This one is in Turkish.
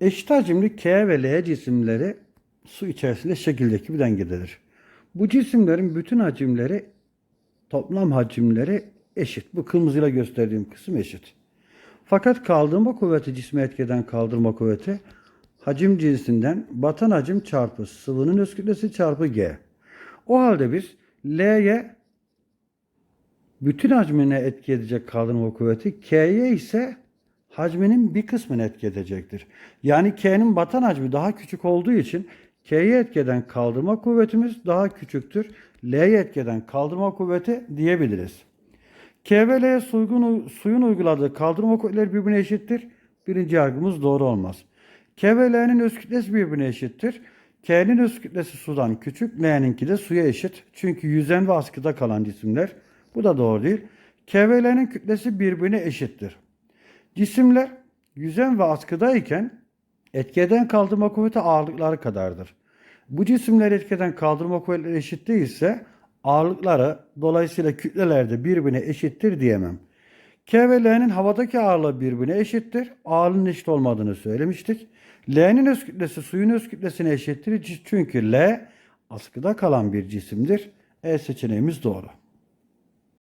Eşit hacimli K ve L cisimleri su içerisinde şekildeki bir dengededir. Bu cisimlerin bütün hacimleri toplam hacimleri eşit. Bu kırmızıyla gösterdiğim kısım eşit. Fakat kaldırma kuvveti cisme etkeden kaldırma kuvveti hacim cinsinden batan hacim çarpı sıvının öz kütlesi çarpı G. O halde biz L'ye bütün hacmine etki edecek kaldırma kuvveti, K'ye ise hacminin bir kısmını etki edecektir. Yani K'nin batan hacmi daha küçük olduğu için K'ye etki eden kaldırma kuvvetimiz daha küçüktür. L'ye etki eden kaldırma kuvveti diyebiliriz. K ve L'ye suyun, suyun uyguladığı kaldırma kuvvetleri birbirine eşittir. Birinci yargımız doğru olmaz. K ve L'nin öz kütlesi birbirine eşittir. K'nin öz kütlesi sudan küçük, L'ninki de suya eşit. Çünkü yüzen ve askıda kalan cisimler. Bu da doğru değil. K ve L'nin kütlesi birbirine eşittir. Cisimler yüzen ve askıdayken etki eden kaldırma kuvveti ağırlıkları kadardır. Bu cisimler etki eden kaldırma kuvvetleri eşit değilse ağırlıkları dolayısıyla kütleler de birbirine eşittir diyemem. K ve L'nin havadaki ağırlığı birbirine eşittir. Ağırlığın eşit olmadığını söylemiştik. L'nin öz kütlesi suyun öz kütlesine eşittir. Çünkü L askıda kalan bir cisimdir. E seçeneğimiz doğru.